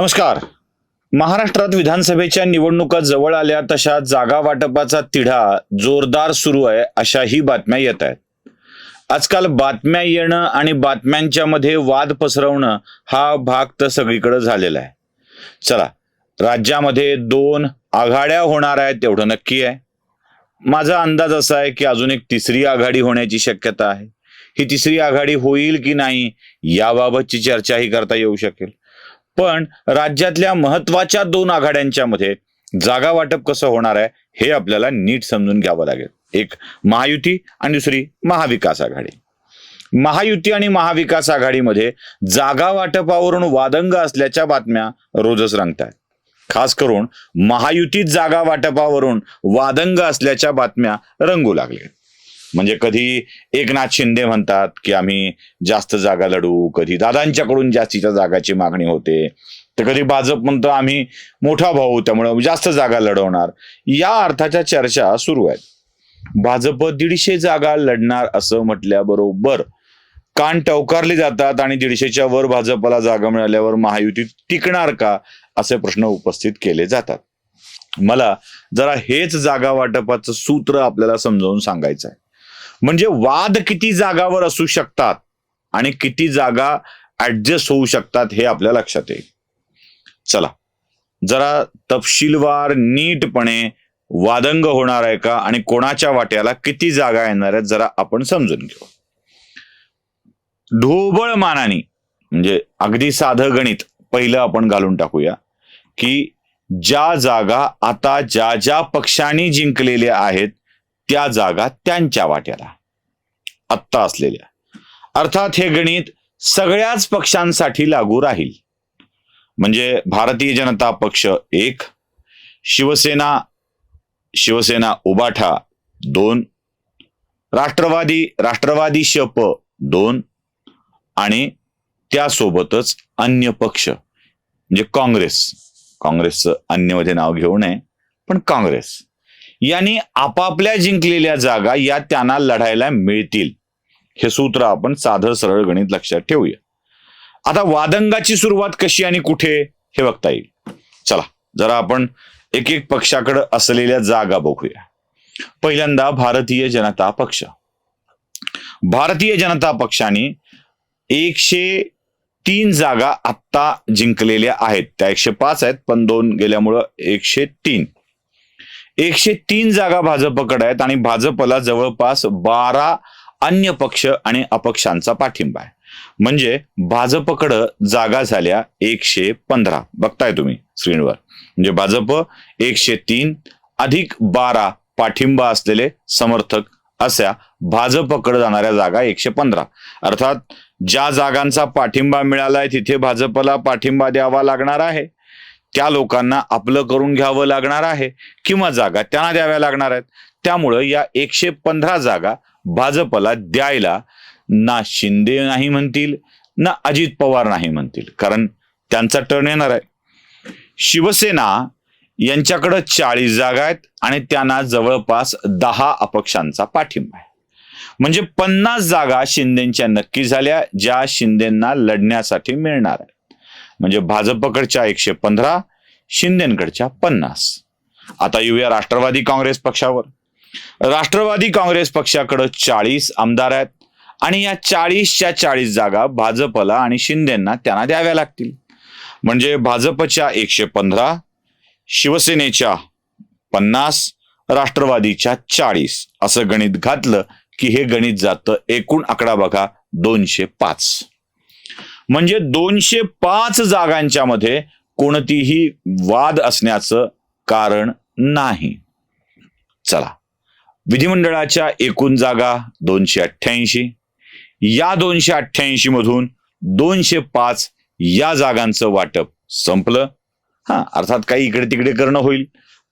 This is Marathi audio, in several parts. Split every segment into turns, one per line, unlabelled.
नमस्कार. महाराष्ट्रात विधानसभेच्या निवडणुका जवळ आल्या तशा जागा वाटपाचा तिढा जोरदार सुरू आहे अशाही बातम्या येत आहेत. आजकाल बातम्या येणं आणि बातम्यांच्या मध्ये वाद पसरवणं हा भाग तर सगळीकडे झालेला आहे. चला राज्यामध्ये दोन आघाड्या होणार आहेत तेवढं नक्की आहे. माझा अंदाज असा आहे की अजून एक तिसरी आघाडी होण्याची शक्यता आहे. ही तिसरी आघाडी होईल की नाही याबाबतची चर्चाही करता येऊ शकेल. पण राज्यातल्या महत्त्वाच्या दोन आघाड्यांच्या मध्ये जागा वाटप कसं होणार आहे हे आपल्याला नीट समजून घ्यावं लागेल. एक महायुती आणि दुसरी महाविकास आघाडी. महायुती आणि महाविकास आघाडीमध्ये जागा वाटपावरून वादंग असल्याच्या बातम्या रोजच रंगतायत. खास करून महायुतीत जागा वाटपावरून वादंग असल्याच्या बातम्या रंगू लागल्या म्हणजे कधी एकनाथ शिंदे म्हणतात की आम्ही जास्त जागा लढू कधी दादांच्याकडून जास्तीच्या जागाची मागणी होते तर कधी भाजप म्हणतो आम्ही मोठा भाऊ त्यामुळे जास्त जागा लढवणार. या अर्थाच्या चर्चा सुरू आहेत. भाजप दीडशे जागा लढणार असं म्हटल्याबरोबर कान टवकारले जातात आणि दीडशेच्या वर भाजपला जागा मिळाल्यावर महायुती टिकणार का असे प्रश्न उपस्थित केले जातात. मला जरा हेच जागा वाटपाचं सूत्र आपल्याला समजावून सांगायचं आहे म्हणजे वाद किती जागावर असू शकतात आणि किती जागा ऍडजस्ट होऊ शकतात हे आपल्या लक्षात येईल. चला जरा तपशीलवार नीटपणे वादंग होणार आहे का आणि कोणाच्या वाट्याला किती जागा येणार आहेत जरा आपण समजून घेऊ. ढोबळ मानाने म्हणजे अगदी साधं गणित पहिलं आपण घालून टाकूया की ज्या जागा आता ज्या ज्या पक्षांनी जिंकलेल्या आहेत त्या जागा त्यांच्या वाट्याला. आत्ता असलेल्या. अर्थात हे गणित सगळ्याच पक्षांसाठी लागू राहील. म्हणजे भारतीय जनता पक्ष एक शिवसेना शिवसेना उबाठा दोन राष्ट्रवादी राष्ट्रवादी शप दोन आणि त्यासोबतच अन्य पक्ष म्हणजे काँग्रेस. काँग्रेसचं अन्यमध्ये नाव घेऊ नये पण काँग्रेस. यांनी आपापल्या जिंकलेल्या जागा या त्यांना लढायला मिळतील. हे सूत्र आपण साधं सरळ गणित लक्षात ठेवूया. आता वादंगाची सुरुवात कशी आणि कुठे हे बघता येईल. चला जरा आपण एक एक पक्षाकडे असलेल्या जागा बघूया. पहिल्यांदा भारतीय जनता पक्ष. भारतीय जनता पक्षाने एकशे तीन जागा आत्ता जिंकलेल्या आहेत. त्या एकशे पाच आहेत पण दोन गेल्यामुळं एकशे तीन. एकशे तीन जागा भाजपकडे आहेत आणि भाजपला जवळपास बारा अन्य पक्ष आणि अपक्षांचा पाठिंबा आहे. म्हणजे भाजपकडं जागा झाल्या एकशे पंधरा. बघताय तुम्ही स्क्रीनवर. म्हणजे भाजप एकशे तीन अधिक बारा पाठिंबा असलेले समर्थक अशा भाजपकडे जाणाऱ्या जागा एकशे पंधरा. अर्थात ज्या जागांचा पाठिंबा मिळालाय तिथे भाजपला पाठिंबा द्यावा लागणार आहे. त्या लोकांना आपलं करून घ्यावं लागणार आहे किंवा जागा त्यांना द्याव्या लागणार आहेत. त्यामुळं या एकशे पंधरा जागा भाजपला द्यायला ना शिंदे नाही म्हणतील ना अजित पवार नाही म्हणतील. कारण त्यांचा टर्न येणार आहे. शिवसेना यांच्याकडं चाळीस जागा आहेत आणि त्यांना जवळपास दहा अपक्षांचा पाठिंबा आहे. म्हणजे पन्नास जागा शिंदेच्या नक्की झाल्या ज्या शिंदेना लढण्यासाठी मिळणार आहेत. म्हणजे भाजपकडच्या एकशे पंधरा शिंदेकडच्या पन्नास. आता येऊया राष्ट्रवादी काँग्रेस पक्षावर. राष्ट्रवादी काँग्रेस पक्षाकडे चाळीस आमदार आहेत आणि या चाळीसच्या चाळीस जागा भाजपला आणि शिंदेना त्यांना द्याव्या लागतील. म्हणजे भाजपच्या एकशे पंधरा शिवसेनेच्या पन्नास राष्ट्रवादीच्या चाळीस. असं गणित घातलं की हे गणित जातं एकूण आकडा बघा दोनशे पाच. म्हणजे दोनशे पाच जागांच्या मध्ये कोणतीही वाद असण्याचं कारण नाही. चला. विधिमंडळाच्या एकूण जागा दोनशे अठ्ठ्याऐंशी. या दोनशे अठ्ठ्याऐंशी मधून दोनशे पाच या जागांचं वाटप संपलं. हा अर्थात काही इकडे तिकडे करणं होईल.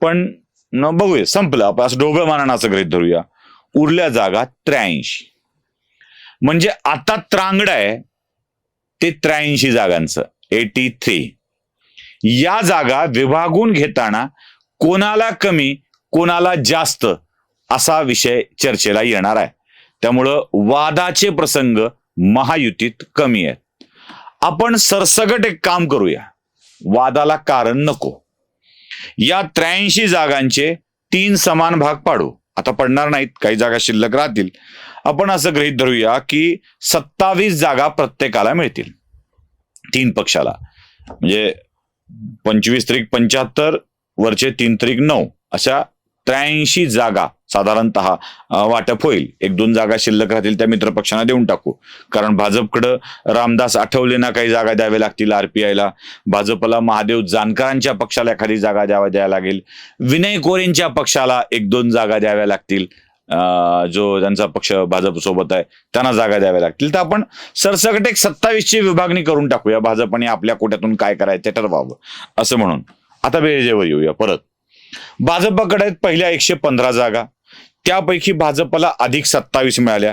पण बघूया संपलं. आपण असं ढोबळ मानानं गृहित धरूया. उरल्या जागा त्र्याऐंशी. म्हणजे आता त्रांगड आहे. ते त्र्याऐंशी जागांचं. एटी थ्री या जागा विभागून घेताना कोणाला कमी कोणाला जास्त असा विषय चर्चेला येणार आहे. त्यामुळं वादाचे प्रसंग महायुतीत कमी आहेत. आपण सरसगट एक काम करूया. वादाला कारण नको. या त्र्याऐंशी जागांचे तीन समान भाग पाडू. आता पडणार नाहीत काही जागा शिल्लक राहतील. आपण असं गृहीत धरूया की सत्तावीस जागा प्रत्येकाला मिळतील. तीन पक्षाला. म्हणजे पंचवीस त्रिक पंच्याहत्तर वरचे तीन त्रिक नऊ अशा त्र्याऐंशी जागा साधारणतः वाटप होईल. एक दोन जागा शिल्लक राहतील त्या मित्रपक्षांना देऊन टाकू. कारण भाजपकडं रामदास आठवलेंना काही जागा द्याव्या लागतील आरपीआयला भाजपला महादेव जानकरांच्या पक्षाला एखादी जागा द्यावा द्यायला लागेल. विनय कोरेंच्या पक्षाला एक दोन जागा द्याव्या लागतील. जो त्यांचा पक्ष भाजप सोबत आहे त्यांना जागा द्याव्या लागतील. तर आपण सरसकट एक सत्तावीसची विभागणी करून टाकूया. भाजपने आपल्या कोट्यातून काय करायचं ते ठरवावं असं म्हणून. आता बेजेवर येऊया परत. भाजपकडे आहेत पहिल्या एकशे पंधरा जागा. त्यापैकी भाजपला अधिक सत्तावीस मिळाल्या.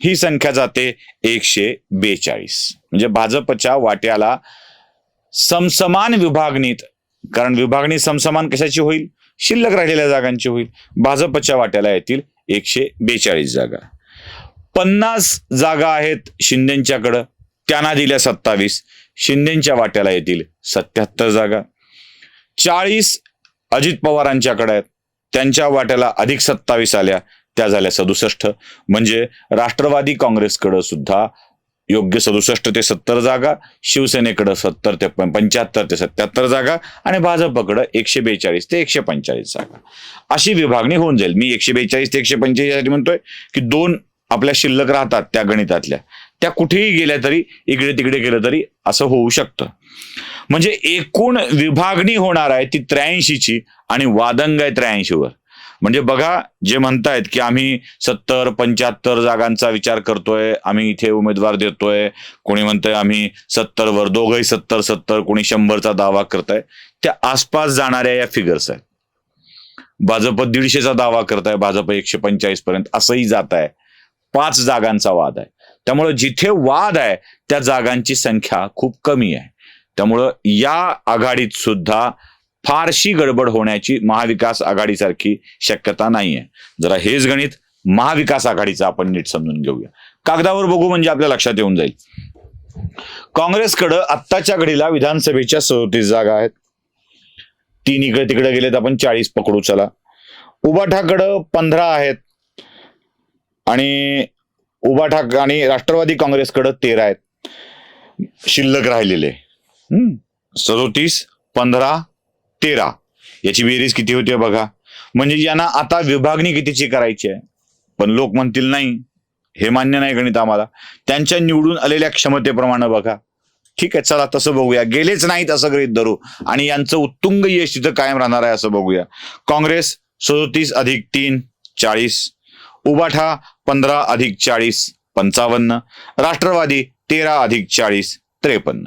ही संख्या जाते एकशे बेचाळीस. म्हणजे भाजपच्या वाट्याला समसमान विभागणीत कारण विभागणी समसमान कशाची होईल? शिल्लक राहिलेल्या जागांची होईल. भाजपच्या वाट्याला येतील एकशे बेचाळीस जागा. पन्नास जागा आहेत शिंदेच्याकडं त्यांना दिल्या सत्तावीस. शिंदेच्या वाट्याला येतील सत्याहत्तर जागा. चाळीस अजित पवारांच्याकडे आहेत त्यांच्या वाट्याला अधिक सत्तावीस आल्या त्या झाल्या सदुसष्ट. म्हणजे राष्ट्रवादी काँग्रेसकडं सुद्धा योग्य सदुसष्ट ते सत्तर जागा शिवसेनेकडं सत्तर ते पंच्याहत्तर ते सत्याहत्तर जागा आणि भाजपकडं एकशे बेचाळीस ते एकशे पंचेचाळीस जागा. अशी विभागणी होऊन जाईल. मी एकशे बेचाळीस ते एकशे पंचेचाळीस म्हणतोय की दोन आपल्या शिल्लक राहतात त्या गणितातल्या. त्या कुठेही गेल्या तरी इकडे तिकडे गेलं तरी असं होऊ शकतं. म्हणजे एकूण विभागणी होणार आहे ती त्र्याऐंशीची आणि वादंग आहे त्र्याऐंशीवर. म्हणजे बघा जे म्हणतायत की आम्ही सत्तर पंच्याहत्तर जागांचा विचार करतोय आम्ही इथे उमेदवार देतोय कोणी म्हणतंय आम्ही सत्तर वर दोघही सत्तर सत्तर कोणी शंभरचा दावा करताय. त्या आसपास जाणाऱ्या या फिगर्स आहेत. भाजप दीडशेचा दावा करताय भाजप एकशे पंचाळीस पर्यंत असंही जात आहे पाच जागांचा वाद आहे. त्यामुळे जिथे वाद आहे त्या जागांची संख्या खूप कमी आहे. त्यामुळं या आघाडीत सुद्धा फारशी गडबड होण्याची महाविकास आघाडीसारखी शक्यता नाही आहे जरा हेच गणित महाविकास आघाडीचं आपण नीट समजून घेऊया. कागदावर बघू म्हणजे आपल्या लक्षात येऊन जाईल. काँग्रेसकडं आत्ताच्या घडीला विधानसभेच्या सदोतीस जागा आहेत. तीन इकडे तिकडे गेलेत आपण चाळीस पकडू चला. उबाठाकडं पंधरा आहेत. आणि उबाठाक आणि राष्ट्रवादी काँग्रेसकडं तेरा आहेत. शिल्लक राहिलेले. सदोतीस पंधरा तेरा. याची बेरीज किती होते हो बघा. म्हणजे यांना आता विभागणी कितीची करायची आहे? पण लोक म्हणतील नाही. हे मान्य नाही गणित आम्हाला. त्यांच्या निवडून आलेल्या क्षमतेप्रमाणे बघा. ठीक आहे चला तसं बघूया. गेलेच नाहीत असं गृहित धरू. आणि यांचं उत्तुंग यश तिथं कायम राहणार आहे असं बघूया. काँग्रेस सदोतीस अधिक तीन चाळीस. उबाठा पंधरा अधिक चाळीस पंचावन्न. राष्ट्रवादी तेरा अधिक चाळीस त्रेपन्न.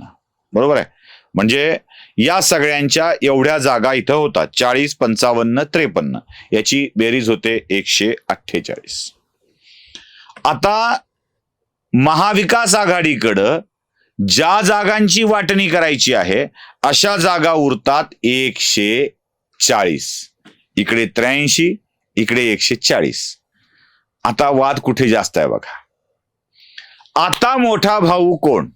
बरोबर आहे? म्हणजे या सगळ्यांच्या एवढ्या जागा इथं होतात. चाळीस पंचावन्न त्रेपन्न. याची बेरीज होते एकशे अठ्ठेचाळीस. आता महाविकास आघाडीकडं ज्या जागांची वाटणी करायची आहे अशा जागा उरतात एकशे चाळीस. इकडे त्र्याऐंशी इकडे एकशे चाळीस. आता वाद कुठे जास्त आहे बघा. आता मोठा भाऊ कोण?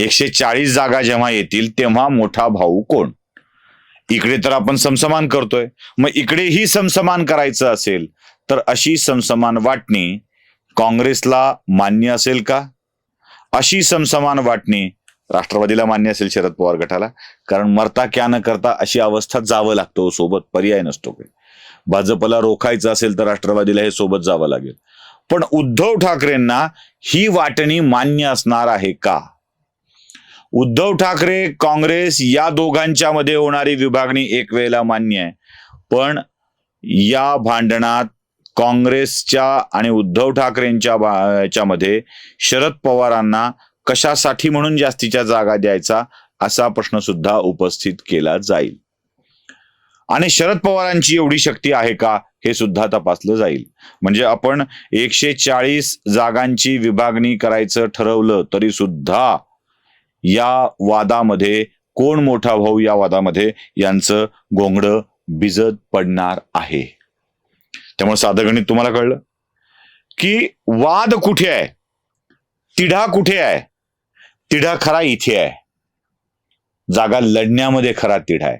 एकशे चाळीस जागा जेव्हा येतील तेव्हा मोठा भाऊ कोण? इकडे तर आपण समसमान करतोय. मग इकडेही समसमान करायचं असेल तर अशी समसमान वाटणी काँग्रेसला मान्य असेल का? अशी समसमान वाटणी राष्ट्रवादीला मान्य असेल शरद पवार गटाला कारण मरता क्या न करता अशी अवस्था जावं लागतो हो सोबत पर्याय नसतो काही. भाजपला रोखायचं असेल तर राष्ट्रवादीला हे सोबत जावं लागेल. पण उद्धव ठाकरेंना ही वाटणी मान्य असणार आहे का? उद्धव ठाकरे काँग्रेस या दोघांच्या मध्ये होणारी विभागणी एक वेळेला मान्य आहे. पण या भांडणात काँग्रेसच्या आणि उद्धव ठाकरेंच्या याच्यामध्ये शरद पवारांना कशासाठी म्हणून जास्तीच्या जागा द्यायचा असा प्रश्न सुद्धा उपस्थित केला जाईल. आणि शरद पवारांची एवढी शक्ती आहे का हे सुद्धा तपासलं जाईल. म्हणजे आपण एकशे चाळीस जागांची विभागणी करायचं ठरवलं तरी सुद्धा या वादामध्ये कोण मोठा भाऊ या वादामध्ये? यांचं घोंगडं भिजत पडणार आहे. त्यामुळे साधं गणित तुम्हाला कळलं? की वाद कुठे आहे? तिढा कुठे आहे? तिढा खरा इथे आहे. जागा लढण्यामध्ये खरा तिढा आहे.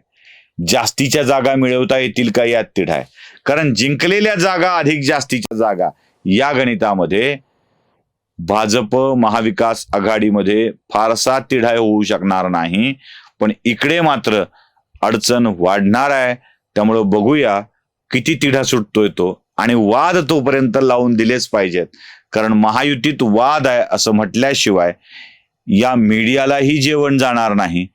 जास्तीच्या जागा मिळवता येतील का? यात तिढा आहे. कारण जिंकलेल्या जागा अधिक जास्तीच्या जागा. या गणितामध्ये भाजप महाविकास आघाडीमध्ये फारसा तिढा होऊ शकणार नाही पण इकडे मात्र अडचण वाढणार आहे. त्यामुळं बघूया किती तिढा सुटतोय तो आणि वाद तोपर्यंत लावून दिलेच पाहिजेत. कारण महायुतीत वाद आहे असं म्हटल्याशिवाय या मीडियालाही जेवण जाणार नाही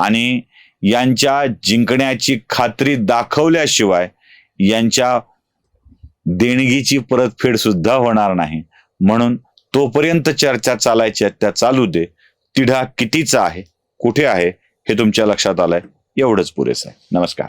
आणि यांच्या जिंकण्याची खात्री दाखवल्याशिवाय यांच्या देणगीची परतफेड सुद्धा होणार नाही. म्हणून तोपर्यंत चर्चा चालायच्या त्या चालू दे. तिढा कितीचा आहे कुठे आहे हे तुमच्या लक्षात आलंय. एवढंच पुरेसं आहे. नमस्कार.